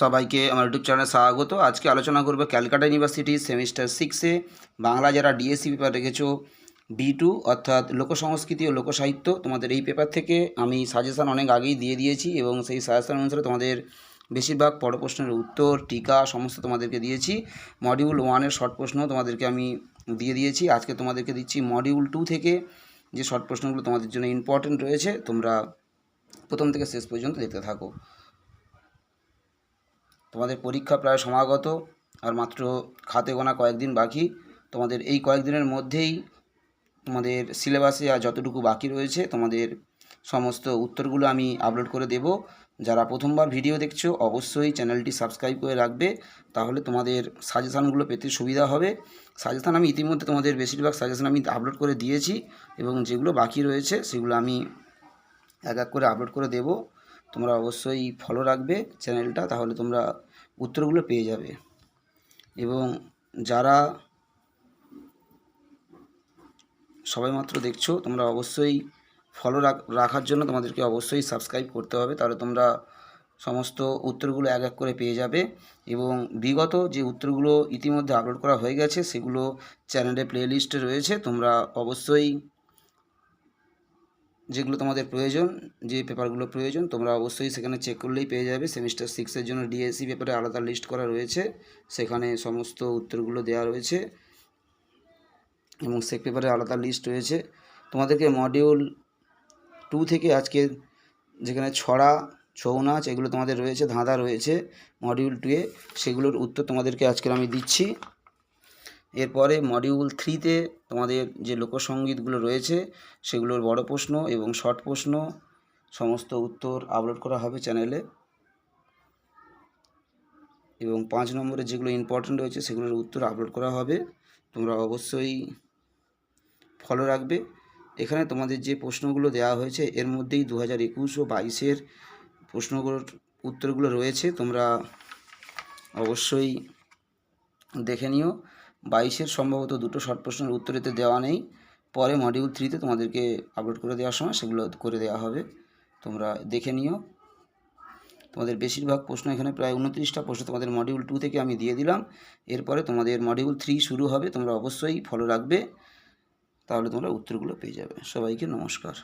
সবাইকে আমার ইউটিউব চ্যানেলে স্বাগত। আজকে আলোচনা করব ক্যালকাটা ইউনিভার্সিটি সেমিস্টার সিক্সে বাংলা যারা ডিএসসি পেপার রেখেছো বি টু অর্থাৎ লোকসংস্কৃতি ও লোকসাহিত্য, তোমাদের এই পেপার থেকে আমি সাজেশান অনেক আগেই দিয়ে দিয়েছি এবং সেই সাজেশান অনুসারে তোমাদের বেশিরভাগ বড় প্রশ্নের উত্তর, টিকা সমস্ত তোমাদেরকে দিয়েছি। মডিউল ওয়ানের শর্ট প্রশ্ন তোমাদেরকে আমি দিয়ে দিয়েছি। আজকে তোমাদেরকে দিচ্ছি মডিউল টু থেকে যে শর্ট প্রশ্নগুলো তোমাদের জন্য ইম্পর্টেন্ট রয়েছে, তোমরা প্রথম থেকে শেষ পর্যন্ত দেখতে থাকো। তোমাদের পরীক্ষা প্রায় সমাগত, আর মাত্র খাতে গোনা কয়েকদিন বাকি। তোমাদের এই কয়েকদিনের মধ্যেই তোমাদের সিলেবাসে আর যতটুকু বাকি রয়েছে, তোমাদের সমস্ত উত্তরগুলো আমি আপলোড করে দেব। যারা প্রথমবার ভিডিও দেখছ, অবশ্যই চ্যানেলটি সাবস্ক্রাইব করে রাখবে, তাহলে তোমাদের সাজেশানগুলো পেতে সুবিধা হবে। সাজেশান আমি ইতিমধ্যে তোমাদের বেশিরভাগ সাজেশান আমি আপলোড করে দিয়েছি, এবং যেগুলো বাকি রয়েছে, সেগুলো আমি এক এক করে আপলোড করে দেব। তোমরা অবশ্যই ফলো রাখবে চ্যানেলটা তাহলে তোমরা উত্তরগুলো পেয়ে যাবে। এবং যারা সবাই মাত্র দেখছ, তোমরা অবশ্যই ফলো রাখার জন্য তোমাদেরকে অবশ্যই সাবস্ক্রাইব করতে হবে, তাহলে তোমরা সমস্ত উত্তরগুলো এক এক করে পেয়ে যাবে। এবং বিগত যে উত্তরগুলো ইতিমধ্যে আপলোড করা হয়ে গেছে, সেগুলো চ্যানেলে প্লেলিস্টে রয়েছে, তোমরা অবশ্যই যেগুলো তোমাদের প্রয়োজন, যে পেপারগুলো প্রয়োজন, তোমরা অবশ্যই সেখানে চেক করলেই পেয়ে যাবে। সেমিস্টার সিক্সের জন্য ডিএসসি পেপারে আলাদা লিস্ট করা রয়েছে। সেখানে সমস্ত উত্তরগুলো দেওয়া রয়েছে এবং সেক পেপারে আলাদা লিস্ট রয়েছে। তোমাদেরকে মডিউল টু থেকে আজকে যেখানে ছড়া, ছৌ নাচ এগুলো তোমাদের রয়েছে, ধাঁধা রয়েছে মডিউল টুয়ে সেগুলোর উত্তর তোমাদেরকে আজকের আমি দিচ্ছি। এরপরে মডিউল থ্রিতে তোমাদের যে লোকসঙ্গীতগুলো রয়েছে, সেগুলোর বড় প্রশ্ন এবং শর্ট প্রশ্ন, সমস্ত উত্তর আপলোড করা হবে চ্যানেলে এবং পাঁচ নম্বরে যেগুলো ইম্পর্টেন্ট রয়েছে, সেগুলোর উত্তর আপলোড করা হবে। তোমরা অবশ্যই ফলো রাখবে। এখানে তোমাদের যে প্রশ্নগুলো দেওয়া হয়েছে, এর মধ্যেই দু হাজার একুশ ও বাইশের প্রশ্নগুলোর উত্তরগুলো রয়েছে, তোমরা অবশ্যই দেখে নিও। বাইশের সম্ভবত দুটো শর্ট প্রশ্নের উত্তর এতে দেওয়া নেই। পরে মডিউল থ্রিতে তোমাদেরকে আপলোড করে দেওয়ার সময় সেগুলো করে দেওয়া হবে। তোমরা দেখে নিও। তোমাদের বেশিরভাগ প্রশ্ন এখানে প্রায় উনত্রিশটা প্রশ্ন তোমাদের মডিউল টু থেকে আমি দিয়ে দিলাম। এরপরে তোমাদের মডিউল থ্রি শুরু হবে। তোমরা অবশ্যই ফলো রাখবে। তাহলে তোমরা উত্তরগুলো পেয়ে যাবে। সবাইকে নমস্কার।